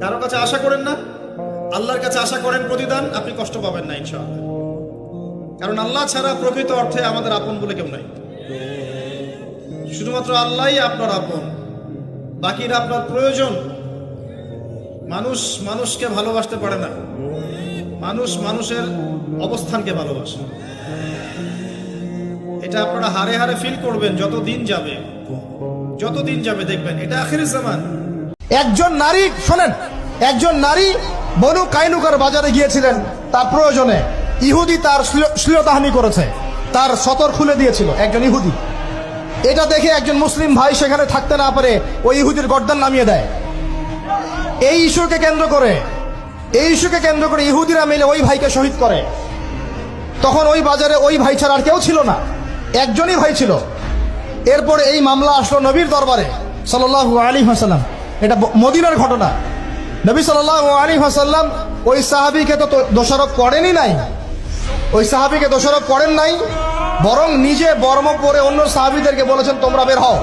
কারও কাছে আশা করেন না? আল্লাহর কাছে আশা করেন প্রতিদান, আপনি কষ্ট পাবেন না ইনশাআল্লাহ। কারণ আল্লাহ ছাড়া প্রকৃত অর্থে আমাদের আপন বলে কেউ নাই। শুধুমাত্র আল্লাহই আপনার আপন, বাকিরা আপনার প্রয়োজন। মানুষ মানুষকে ভালোবাসতে পারে না। মানুষ মানুষের অবস্থানকে ভালোবাসে। এটা আপনারা হারে হারে ফিল করবেন যত দিন যাবে। যত দিন যাবে দেখবেন, এটা আখির জামান। একজন নারী, শোনেন, একজন নারী বনু কাইনুকার বাজারে গিয়েছিলেন, তার প্রয়োজনে ইহুদি তার শ্লীল- শ্লীলতাহানি করেছে, তার সতর খুলে দিয়েছিল, একজন ইহুদি। এটা দেখে একজন মুসলিম ভাই সেখানে থাকতে না পারে ওই ইহুদির গর্দান নামিয়ে দেয়। এই ইস্যুকে কেন্দ্র করে, এই ইস্যুকে কেন্দ্র করে ইহুদিরা মিলে ওই ভাইকে শহীদ করে। তখন ওই বাজারে ওই ভাই ছাড়া আর কেউ ছিল না, একজনই ভাই ছিল। এরপরে এই মামলা আসলো নবীর দরবারে, সাল্লাল্লাহু আলী হাসাল্লাম এটা মদিনার ঘটনা। নবী সাল্লাল্লাহু আলী হাসাল্লাম ওই সাহাবিকে তো দোষারোপ করেনই নাই। ওই সাহাবিকে দোষারোপ করেন নাই, বরং নিজে বর্ম পরে অন্য সাহাবিদেরকে বলেছেন, তোমরা বের হও।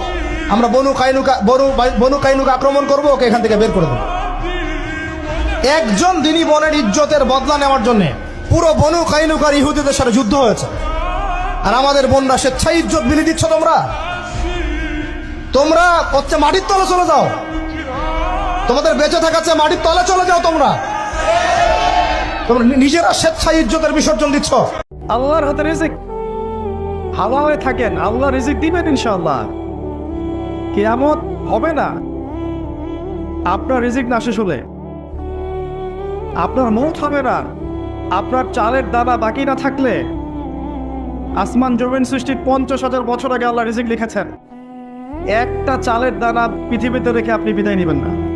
আমরা বনু কাইনুকা, বনু বনু কাইনুকা আক্রমণ করব, ওকে এখান থেকে বের করে দেবো। একজন দিনী বনের ইজ্জতের বদলা নেওয়ার জন্য পুরো বনু কাইনুকার ইহুদিদের সাথে যুদ্ধ হয়েছে। আর আমাদের বোনরা স্বেচ্ছায় ইজ্জত বিলি দিচ্ছ তোমরা? তোমরা হচ্ছে মাটির তলে চলে যাও। তোমাদের বেঁচে থাকার চেয়ে মাটির তলে চলে যাও তোমরা। তোমরা নিজেরা স্বেচ্ছায় ইজ্জতের বিসর্জন দিচ্ছ। আল্লাহর হাতে রিজিক। হাওয়া হয়ে থাকেন। আল্লাহ রিজিক দিবেন ইনশাআল্লাহ। কিয়ামত হবে না। আপনার রিজিক না শেষ হলে। আপনার মৌত হবে না। আপনার চালের দানা বাকি না থাকলে। আসমান জমিন সৃষ্টির পঞ্চাশ হাজার বছর আগে আল্লাহ রিজিক লিখেছেন। একটা চালের দানা পৃথিবীতে রেখে আপনি বিদায় নেবেন না।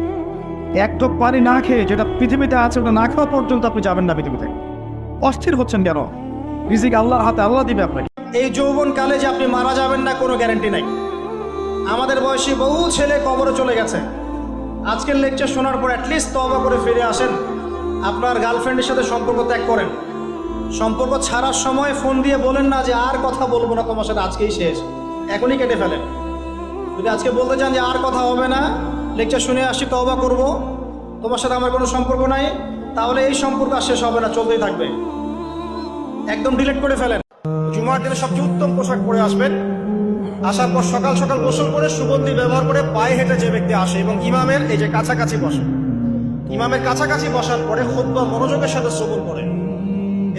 এক টোপ পানি না খেয়ে যেটা পৃথিবীতে আছে ওটা না খাওয়া পর্যন্ত আপনি যাবেন না পৃথিবীতে। অস্থির হচ্ছেন কেন? রিজিক আল্লাহর হাতে আল্লাহ দিবে আপনাকে। এই যৌবন কালে যে আপনি মারা যাবেন না, কোনো গ্যারান্টি নাই। আমাদের বয়সী বহু ছেলে কবরে চলে গেছে। আজকের লেকচার শোনার পর অ্যাটলিস্ট তবা করে ফিরে আসেন। আপনার গার্লফ্রেন্ডের সাথে সম্পর্ক ত্যাগ করেন। সম্পর্ক ছাড়ার সময় ফোন দিয়ে বলেন না যে আর কথা বলব না, তোমার সাথে আজকেই শেষ। এখনই কেটে ফেলেন। যদি আজকে বলতে চান যে আর কথা হবে না লেকচার শুনে আসছি তবা করব। তোমার সাথে আমার কোনো সম্পর্ক নাই, তাহলে এই সম্পর্ক আর শেষ হবে না, চলতেই থাকবে। একদম ডিলিট করে ফেলেন। জুমার দিনে সবচেয়ে উত্তম পোশাক পরে আসবেন। আসার পর সকাল সকাল গোসল করে সুগন্ধি ব্যবহার করে পায়ে হেঁটে যে ব্যক্তি আসে এবং ইমামের এই যে কাছাকাছি বসে, ইমামের কাছাকাছি বসার পরে খুদ্া মনোযোগের সাথে শ্রবণ করে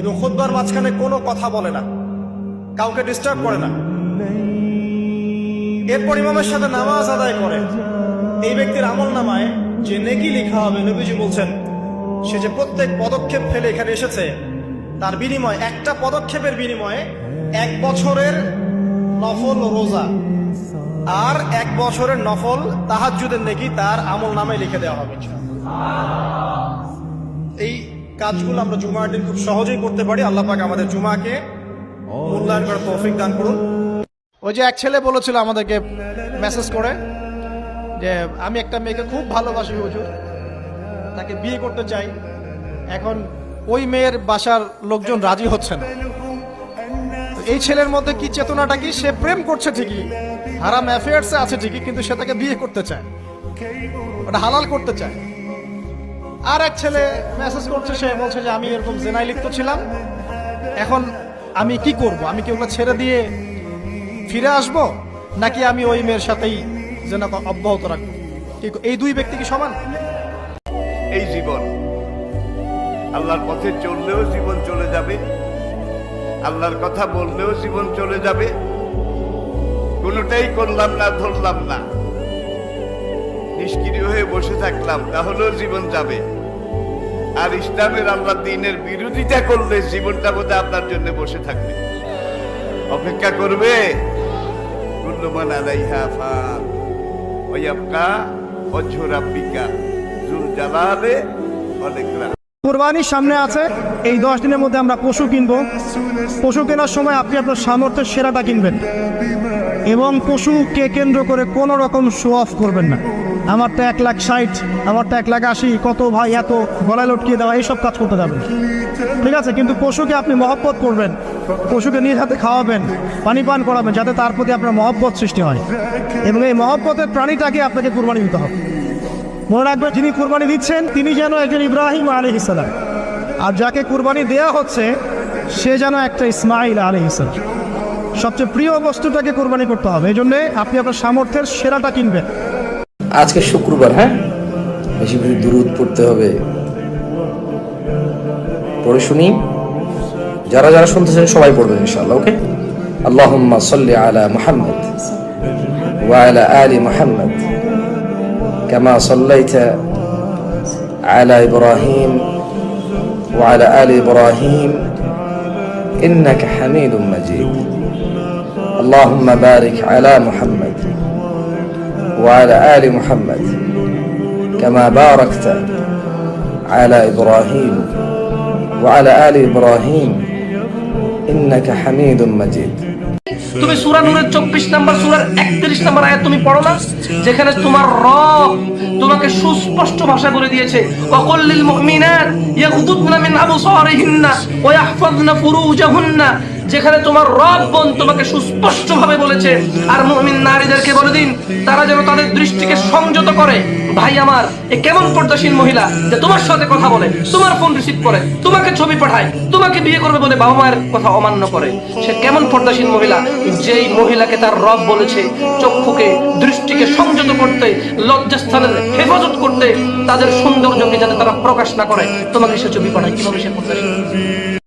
এবং খুদ্বার মাঝখানে কোনো কথা বলে না, কাউকে ডিস্টার্ব করে না। এরপর ইমামের সাথে নামাজ আদায় করে। এই ব্যক্তির আমল নামায় যে নেকি লেখা হবে, নবীজি বলছেন, সে যে প্রত্যেক পদক্ষেপ ফেলে এখানে এসেছে, তার বিনিময়, একটা পদক্ষেপের বিনিময়ে এক বছরের নফল রোজা আর এক বছরের নফল তাহাজ্জুদের নেকি তার আমল নামে লিখে দেওয়া হবে। এই কাজগুলো আমরা জুমার দিন খুব সহজেই করতে পারি। আল্লাহ পাক আমাদের জুমাকে মূল্যায়ন করার তৌফিক দান করুন। ওই যে এক ছেলে বলেছিল আমাদেরকে মেসেজ করে যে আমি একটা মেয়েকে খুব ভালোবাসি হুজুর। তাকে বিয়ে করতে চাই। এখন ওই মেয়ের বাসার লোকজন রাজি হচ্ছে না। এই ছেলের মধ্যে কি চেতনাটা কি? সে প্রেম করছে ঠিকই। হারাম অ্যাফেয়ার্সে আছে ঠিকই, কিন্তু সে তাকে বিয়ে করতে চায়। ওটা হালাল করতে চায়। আর এক ছেলে মেসেজ করছে, সে বলছে যে, আমি এরকম জেনায় লিপ্ত ছিলাম। এখন আমি কি করব? আমি কি ওগুলো ছেড়ে দিয়ে ফিরে আসব? নাকি আমি ওই মেয়ের সাথেই যেন অব্যাহত রাখব। এই দুই ব্যক্তি কি সমান? এই জীবন। আল্লাহর পথে চললেও জীবন চলে যাবে। আল্লাহর কথা বললেও জীবন চলে যাবে। কোনোটাই করলাম না, ধরলাম না। নিষ্ক্রিয় হয়ে বসে থাকলাম, তাহলেও জীবন যাবে। আর ইসলামের আল্লাহ দিনের বিরোধিতা করলে জীবনটা বোধহয় আপনার জন্য বসে থাকবে। অপেক্ষা করবে। কুল্লুমান আলাইহা ফান কোরবানির সামনে আছে। এই দশ দিনের মধ্যে আমরা পশু কিনবো। পশু কেনার সময় আপনি আপনার সামর্থ্যের সেরাটা কিনবেন। এবং পশুকে কেন্দ্র করে কোনো রকম শো অফ করবেন না। আমারটা এক লাখ ষাট আমারটা এক লাখ আশি, কত ভাই এত গলায় লটকিয়ে দেওয়া, এইসব কাজ করতে যাবেন। ঠিক আছে, কিন্তু পশুকে আপনি মহব্বত করবেন, পশুকে নিজ হাতে খাওয়াবেন, পানি পান করাবেন, যাতে তার প্রতি আপনার মহব্বত সৃষ্টি হয়। এবং এই মহব্বতের প্রাণীটাকে আপনাকে কোরবানি দিতে হবে। মনে রাখবে যিনি কুরবানি দিচ্ছেন, তিনি যেন একজন ইব্রাহিম আলী ইসালাম আর যাকে কুরবানি দেয়া হচ্ছে, সে যেন একটা ইসমাইল আলী ইসালাম সবচেয়ে প্রিয় বস্তুটাকে কুরবানি করতে হবে। এই জন্যে আপনি আপনার সামর্থ্যের সেরাটা কিনবেন। আজকে শুক্রবার হ্যাঁ বেশি বেশি দুরুদ পড়তে হবে পড়ে শুনি যারা যারা শুনতেছেন সবাই পড়বেন ইনশাআল্লাহ ওকে আল্লাহুম্মা সাল্লি আলা মুহাম্মদ ওয়া আলা আলি মুহাম্মদ كما صليت على إبراهيم وعلى آل إبراهيم إنك حميد مجيد اللهم بارك على محمد وعلى آل محمد كما باركت على إبراهيم وعلى آل إبراهيم إنك حميد مجيد তুমি সূরা নূরের 24 নাম্বার সূরার 31 নাম্বার আয়াত তুমি পড়ো না যেখানে তোমার রব তোমাকে সুস্পষ্ট ভাষা বলে দিয়েছে ওয়াকুল লিল মুমিনাত ইয়াগদুদনা মিন আবসারিহিন্না ওয়া ইয়াহফাযনা ফুরুজাহুন্না যেখানে তোমার রব বোন তোমাকে সুস্পষ্ট ভাবে বলেছে, আর মুমিন নারীদেরকে বলে দিন, তারা যেন তাদের দৃষ্টিকে সংযত করে। ভাই আমার, এ কেমন পর্দাসীন মহিলা যে তোমার সাথে কথা বলে, তোমার ফোন রিসিভ করে, তোমাকে ছবি পাঠায়, তোমাকে বিয়ে করবে বলে বাবা মায়ের কথা অমান্য করে। সে কেমন পর্দাসীন মহিলা যেই মহিলাকে তার রব বলেছে, চক্ষুকে, দৃষ্টিকে সংযত করতে, লজ্জাস্থানের হেফাজত করতে, তাদের সৌন্দর্যকে যাতে তারা প্রকাশ না করে। তোমাকে সে ছবি পাঠায়, কীভাবে সে পর্দাসীন